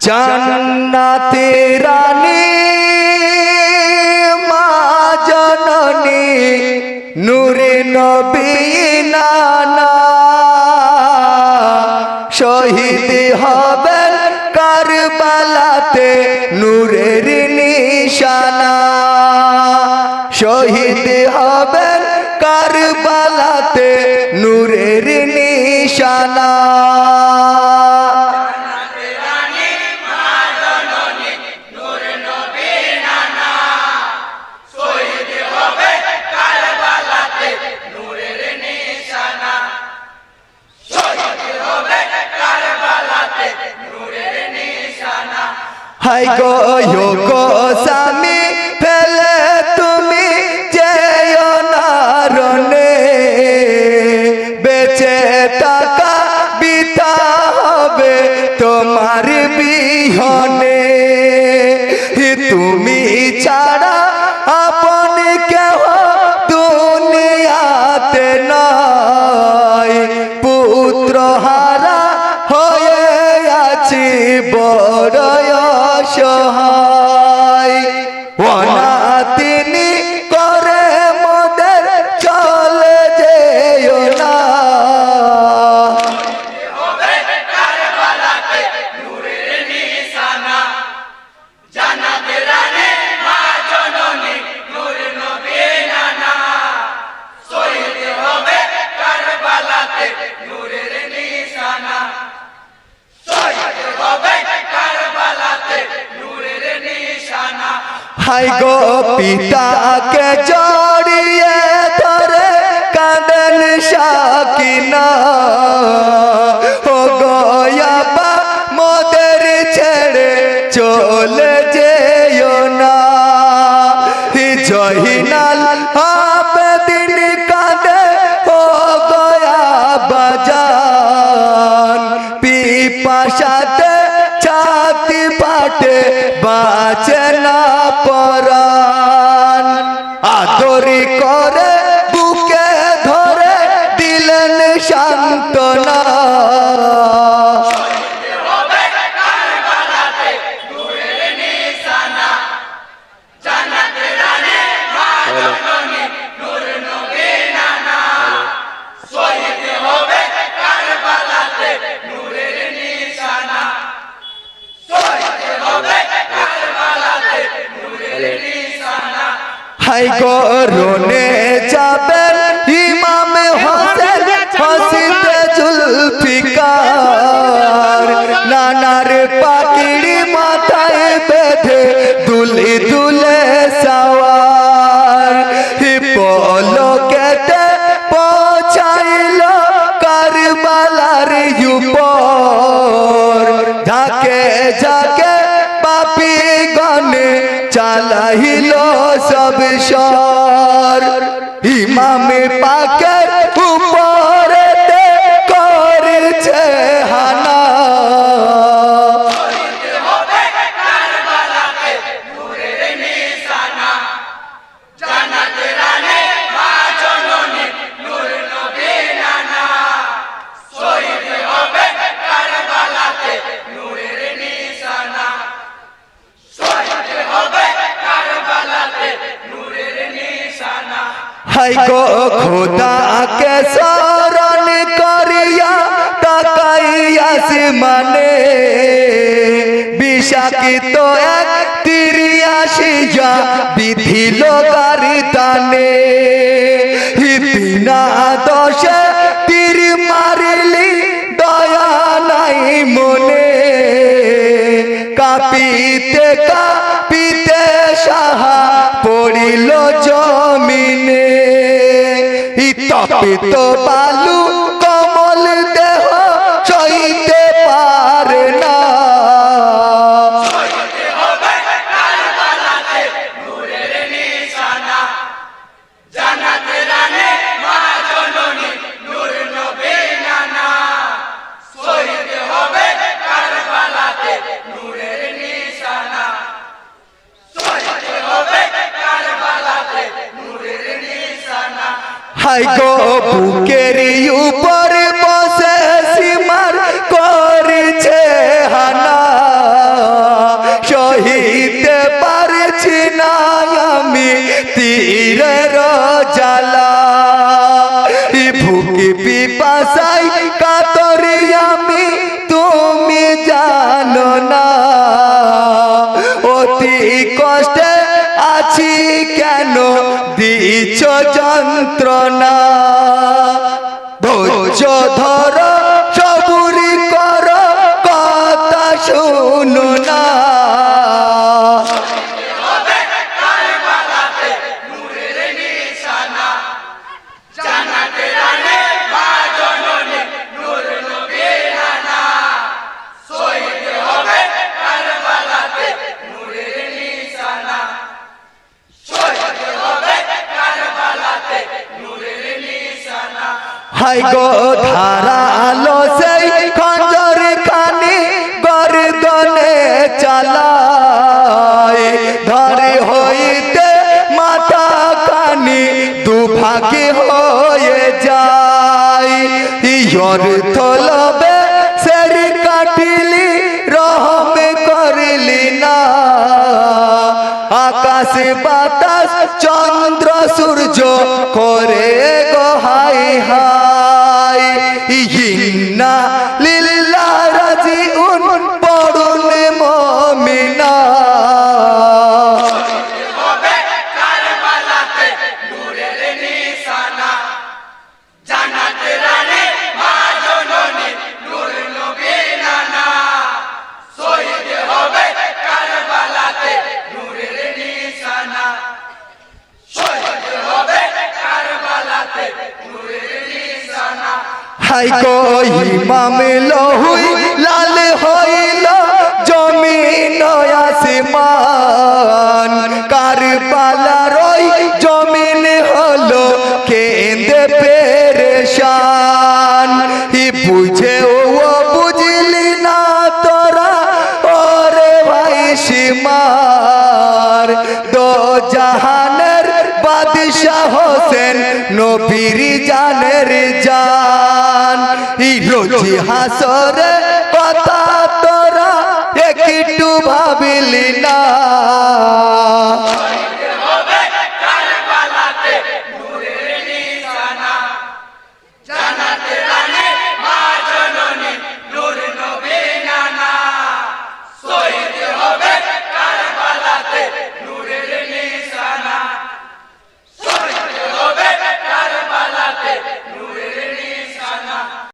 জান্নাতে রানী, মা জননী, নূরে নবী নানা। শহীদ হবেন কারবালাতে নূরের নিশানা। শহীদ হবেন কারবালাতে নূরের নিশানা। হাই গো গো স্বামী ফেলে তুমি যেও না রনে বেঁচে টাকা বিতা হবে তোমার বিহনে। তুমি ছাড়া আপন কেহ দুনিয়াতে নয়। পুত্র হারা হয়ে আছি বড় হাই গো পিতাকে জড়িয়ে ধরে কাঁদেন সাকিনা। ও গয়াবা মোদের ছেড়ে চলে যেও না। জহিনাল হাই গো রোনে যাবেন ইমাম হোসেন হসিতে জুলফিকার। নানার পাকিড়ি মাথায় বেঁধে দুলি দুলে সওয়ার। পলকেতে পৌঁছাইল কারবালার উপর। ঝাঁকে ঝাঁকে পাপি গনে চালাইল সব সর। ইমামে পাকের হাই গো খোদাকে স্মরণ করিয়া তাকাইয়া মানে। বিষাকিত এক তিরিয়াশিয়া বিধিল গারি তানে হিতিনা দশে তীর মারিলি দয়া নাই মনে। কাপিতে কাপিতে সাহা পড়িল জমিনে। তপিত বালু। হাই গো। বুকের উপর যন্ত্রণা হাই গো ধারালো সেই খঞ্জর খানি গর্দনে চালায়। ধরে হইতে মাথা খানি দুভাগে হয়ে যায়। ইয়র থলবে সের কাটিলি, রহমে করলি না। আকাশ বাতাস, চন্দ্র সূর্য, করে গো হাই। ইন্না হাই গো ইমাম লহুই, লাল হইল জমিন আসমান। কারবালার ওই জমিন হলো কেন্দে পেরেশান। ই বুঝে ও বুঝলি না তোরা ভাই সীমার দো জাহানের বাদশাহ হোসেন, নবীর জানের রোজি হাসরে কথা তোরা একটু ভাবিলি না।